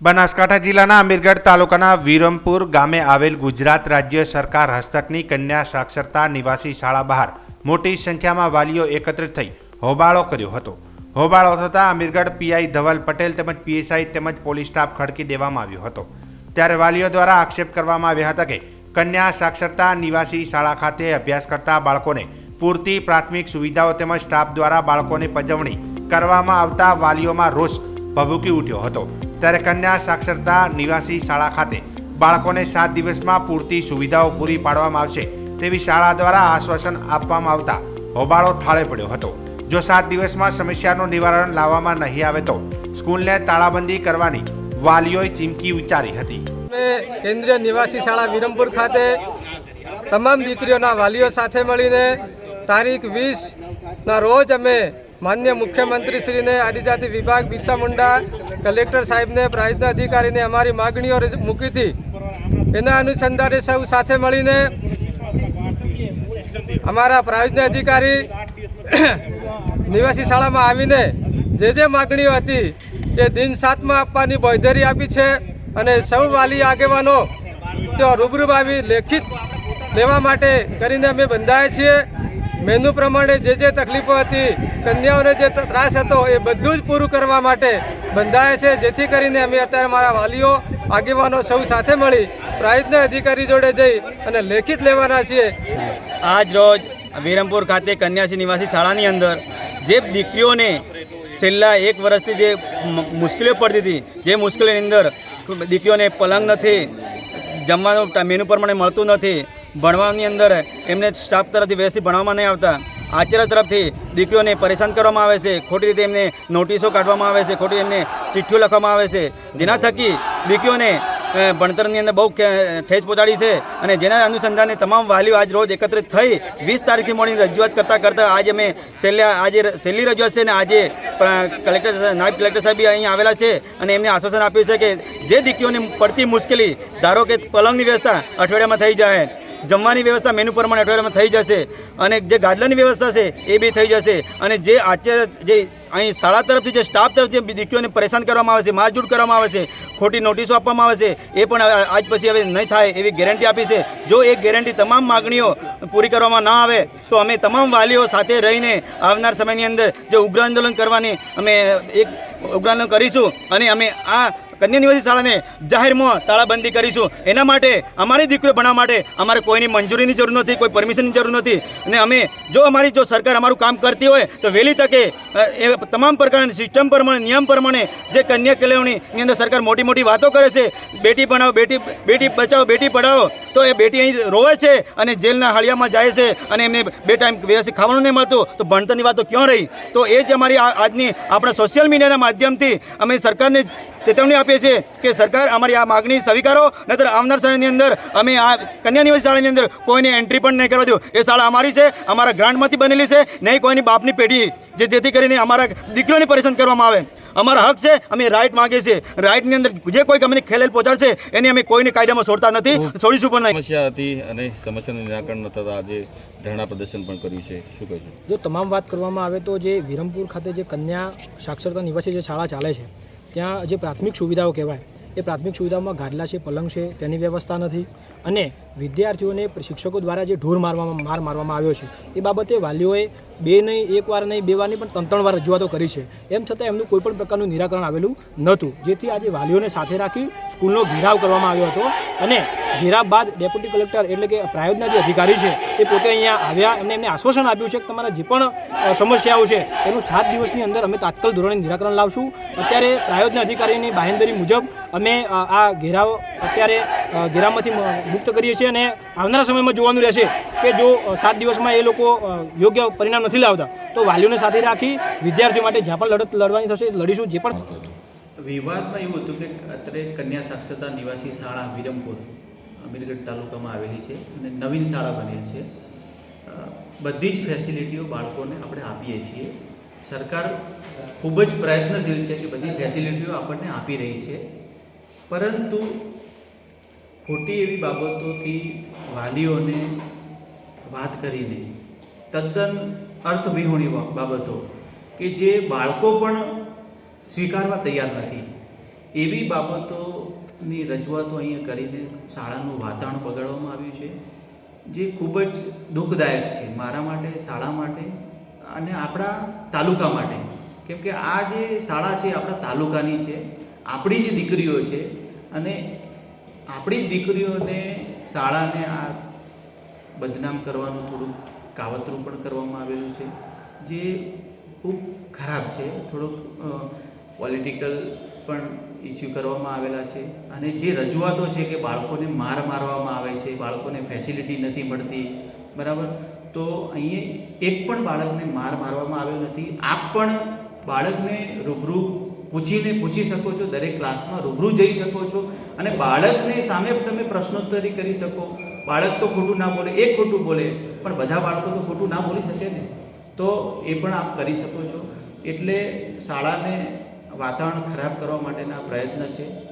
બનાસકાંઠા જિલ્લાના અમીરગઢ તાલુકાના વિરમપુર ગામે આવેલ ગુજરાત રાજ્ય સરકાર હસ્તકની કન્યા સાક્ષરતા નિવાસી શાળા બહાર મોટી સંખ્યામાં વાલીઓ એકત્રિત થઈ હોબાળો કર્યો હતો. હોબાળો થતાં અમીરગઢ પીઆઈ ધવલ પટેલ તેમજ પીએસઆઈ તેમજ પોલીસ સ્ટાફ ખડકી દેવામાં આવ્યો હતો. ત્યારે વાલીઓ દ્વારા આક્ષેપ કરવામાં આવ્યા હતા કે કન્યા સાક્ષરતા નિવાસી શાળા ખાતે અભ્યાસ કરતા બાળકોને પૂરતી પ્રાથમિક સુવિધાઓ તેમજ સ્ટાફ દ્વારા બાળકોને પજવણી કરવામાં આવતા વાલીઓમાં રોષ ભભૂકી ઉઠ્યો હતો. ત્યારે કન્યા સાક્ષરતા નિવાસી શાળા ખાતે બાળકોને સાત દિવસમાં પૂરતી સુવિધાઓ પૂરી પાડવામાં આવશે તેવી શાળા દ્વારા આશ્વાસન આપવામાં આવતા હોબાળો ઠાળે પડ્યો હતો. જો સાત દિવસમાં સમસ્યાનું નિવારણ લાવવામાં નહીં આવે તો સ્કૂલને તાળાબંધી કરવાની વાલીઓએ ચીમકી ઉચ્ચારી હતી. કેન્દ્રીય નિવાસી શાળા વિરમપુર ખાતે તમામ દીકરીઓના વાલીઓ સાથે મળીને તારીખ વીસના રોજ અમે માન્ય મુખ્યમંત્રીશ્રીને આદિજાતિ વિભાગ બિરસા મુંડા, કલેક્ટર સાહેબને પ્રાયોજના અધિકારીને અમારી માગણીઓ મૂકી હતી એના અનુસંધાને સૌ સાથે મળીને અમારા પ્રાયોજના અધિકારી નિવાસી શાળામાં આવીને જે જે માગણીઓ હતી એ દિન સાતમાં આપવાની બોયધરી આપી છે અને સૌ વાલી આગેવાનો તો રૂબરૂ આવી લેખિત લેવા માટે કરીને અમે બંધાયા છીએ. મેનુ પ્રમાણે જે જે તકલીફો હતી, કન્યાઓને જે ત્રાસ હતો, એ બધું જ પૂરું કરવા માટે બંધાયા છે. જેથી કરીને અમે અત્યારે મારા વાલીઓ, આગેવાનો સૌ સાથે મળી પ્રાંતના અધિકારી જોડે જઈ અને લેખિત લેવાના છીએ. આજ રોજ વિરમપુર ખાતે કન્યાસી નિવાસી શાળાની અંદર જે દીકરીઓને છેલ્લા એક વર્ષથી જે મુશ્કેલીઓ પડતી હતી, જે મુશ્કેલીની અંદર દીકરીઓને પલંગ નથી, જમવાનું મેનુ પ્રમાણે મળતું નથી ભણવાની અંદર એમને સ્ટાફ તરફથી વ્યવસ્થિત ભણવામાં નહીં આવતા. આચાર્ય તરફથી દીકરીઓને પરેશાન કરવામાં આવે છે. ખોટી રીતે એમને નોટિસો કાઢવામાં આવે છે. ખોટી એમને ચિઠ્ઠીઓ લખવામાં આવે છે. જેના થકી દીકરીઓને ભણતરની અંદર બહુ ઠેસ પહોંચાડી છે અને જેના અનુસંધાને તમામ વાલીઓ આજ રોજ એકત્રિત થઈ વીસ તારીખથી મળીને રજૂઆત કરતાં કરતાં આજે અમે છેલ્લા, આજે છેલ્લી રજૂઆત છે ને આજે કલેક્ટર નાયબ કલેક્ટર સાહેબ અહીં આવેલા છે અને એમને આશ્વાસન આપ્યું છે કે જે દીકરીઓને પડતી મુશ્કેલી, ધારો કે પલંગની વ્યવસ્થા અઠવાડિયામાં થઈ જાય જમવાની વ્યવસ્થા મેનુ પ્રમાણે અઠવાડિયામાં થઈ જશે અને જે ગાદલાની વ્યવસ્થા છે એ બી થઈ જશે અને જે આચાર્ય જે અહીં શાળા તરફથી જે સ્ટાફ તરફથી જે દીકરીઓને પરેશાન કરવામાં આવે છે, મારઝૂડ કરવામાં આવે છે, ખોટી નોટિસો આપવામાં આવે છે, એ પણ આજ પછી હવે નહીં થાય એવી ગેરંટી આપી છે. જો એ ગેરંટી તમામ માગણીઓ પૂરી કરવામાં ના આવે, તો અમે તમામ વાલીઓ સાથે રહીને આવનાર સમયની અંદર જે ઉગ્ર આંદોલન કરવાની અમે એક ઉગ્ર આંદોલન કરીશું અને અમે આ કન્યા નિવાસી શાળાને જાહેરમાં તાળાબંધી કરીશું. એના માટે અમારી દીકરીઓ ભણવા માટે અમારે કોઈની મંજૂરીની જરૂર નથી, કોઈ પરમિશનની જરૂર નથી. અને અમે જો અમારી જો સરકાર અમારું કામ કરતી હોય, તો વહેલી તકે એ તમામ પ્રકારની સિસ્ટમ પ્રમાણે, નિયમ પ્રમાણે જે કન્યા કેળવણીની અંદર સરકાર મોટી મોટી વાતો કરે છે, બેટી ભણાવો, બેટી બેટી બચાવો, બેટી પઢાવો, તો એ બેટી અહીં રોવે છે અને જેલના હળિયામાં જાય છે અને એમને બે ટાઈમ વ્યવસ્થિત ખાવાનું નહીં મળતું, તો ભણતરની વાતો ક્યાં રહી? તો એ જ અમારી આજની આપણા સોશિયલ મીડિયાના માધ્યમથી અમે સરકારને ચેતવણી આપીએ છીએ કે સરકાર અમારી આ માગણી સ્વીકારો, નહીતર આવનાર સમયની અંદર અમે આ કન્યા નિવાસ શાળાની અંદર કોઈને એન્ટ્રી પણ નહીં કરવા દો એ શાળા અમારી છે, અમારા ગ્રાન્ટમાંથી બનેલી છે, નહીં કોઈની બાપની પેઢી જે જેથી કરીને અમારા દીકરીઓને પરેશાન કરવામાં આવે. અમારા હક છે અમે રાઇટ માગીએ છીએ. રાઇટની અંદર જે કોઈ અમને ખેલેલ પહોંચાડશે એને અમે કોઈને કાયદામાં છોડતા નથી છોડીશું પણ નહીં. સમસ્યા હતી અને સમસ્યાનું નિરાકરણ થતાં આજે ધરણા પ્રદર્શન પણ કર્યું છે. શું કહેશો જો તમામ વાત કરવામાં આવે તો જે વિરમપુર ખાતે જે કન્યા સાક્ષરતા નિવાસી જે શાળા ચાલે છે ત્યાં જે પ્રાથમિક સુવિધાઓ કહેવાય એ પ્રાથમિક સુવિધામાં ગાદલા છે પલંગ છે તેની વ્યવસ્થા નથી અને વિદ્યાર્થીઓને શિક્ષકો દ્વારા જે ઢોર મારવામાં માર મારવામાં આવ્યો છે એ બાબતે વાલીઓએ બે નહીં, એક વાર નહીં, બે વાર પણ ત્રણ ત્રણ વાર રજૂઆતો કરી છે. એમ છતાં એમનું કોઈ પણ પ્રકારનું નિરાકરણ આવેલું નહોતું. જેથી આજે વાલીઓને સાથે રાખી સ્કૂલનો ઘેરાવ કરવામાં આવ્યો હતો. અને ઘેરાવ બાદ ડેપ્યુટી કલેક્ટર એટલે કે પ્રાયોજના જે અધિકારી છે, એ પોતે અહીંયા આવ્યા. એમને એમને આશ્વાસન આપ્યું છે કે તમારા જે પણ સમસ્યાઓ છે, એનું સાત દિવસની અંદર અમે તાત્કાલિક ધોરણે નિરાકરણ લાવશું. અત્યારે પ્રાયોજના અધિકારીની બાહેંધરી મુજબ અમે આ ઘેરાવ અત્યારે ઘેરામાંથી મુક્ત કરીએ છીએ. અને આવનારા સમયમાં જોવાનું રહેશે કે જો સાત દિવસમાં એ લોકો યોગ્ય પરિણામ નથી લાવતા. તો વાલીઓને સાથે રાખી વિદ્યાર્થીઓ માટે જ્યાં પણ લડત લડવાની થશે, લડીશું જે પણ વિવાદમાં એવું હતું કે અત્યારે કન્યા સાક્ષરતા નિવાસી શાળા વિરમપુર, અમીરગઢ તાલુકામાં આવેલી છે અને નવીન શાળા બનેલ છે. બધી જ ફેસિલિટીઓ બાળકોને આપણે આપીએ છીએ. સરકાર ખૂબ જ પ્રયત્નશીલ છે કે બધી ફેસિલિટીઓ આપણને આપી રહી છે. પરંતુ ખોટી એવી બાબતોથી વાલીઓને વાત કરીને તદ્દન અર્થવિહોણી બાબતો કે જે બાળકો પણ સ્વીકારવા તૈયાર નથી. એવી બાબતોની રજૂઆતો અહીંયા કરીને શાળાનું વાતાવરણ બગાડવામાં આવ્યું છે, જે ખૂબ જ દુઃખદાયક છે મારા માટે, શાળા માટે અને આપણા તાલુકા માટે. કેમ કે આ જે શાળા છે, આપણા તાલુકાની છે, આપણી જ દીકરીઓ છે અને આપણી દીકરીઓને શાળાને આ બદનામ કરવાનું થોડુંક કાવતરું પણ કરવામાં આવેલું છે, જે ખૂબ ખરાબ છે. થોડુંક પોલિટિકલ પણ ઇસ્યુ કરવામાં આવેલા છે અને જે રજૂઆતો છે કે બાળકોને માર મારવામાં આવે છે, બાળકોને ફેસિલિટી નથી મળતી, બરાબર? તો અહીંયા એક પણ બાળકને માર મારવામાં આવ્યો નથી. આપ પણ બાળકને રૂબરૂ પૂછીને પૂછી શકો છો, દરેક ક્લાસમાં રૂબરૂ જઈ શકો છો અને બાળકને સામે તમે પ્રશ્નોત્તરી કરી શકો. બાળક તો ખોટું ના બોલે, એક ખોટું બોલે, પણ બધા બાળકો તો ખોટું ના બોલી શકે ને. તો એ પણ આપ કરી શકો છો. એટલે શાળાને વાતાવરણ ખરાબ કરવા માટેના પ્રયત્ન છે.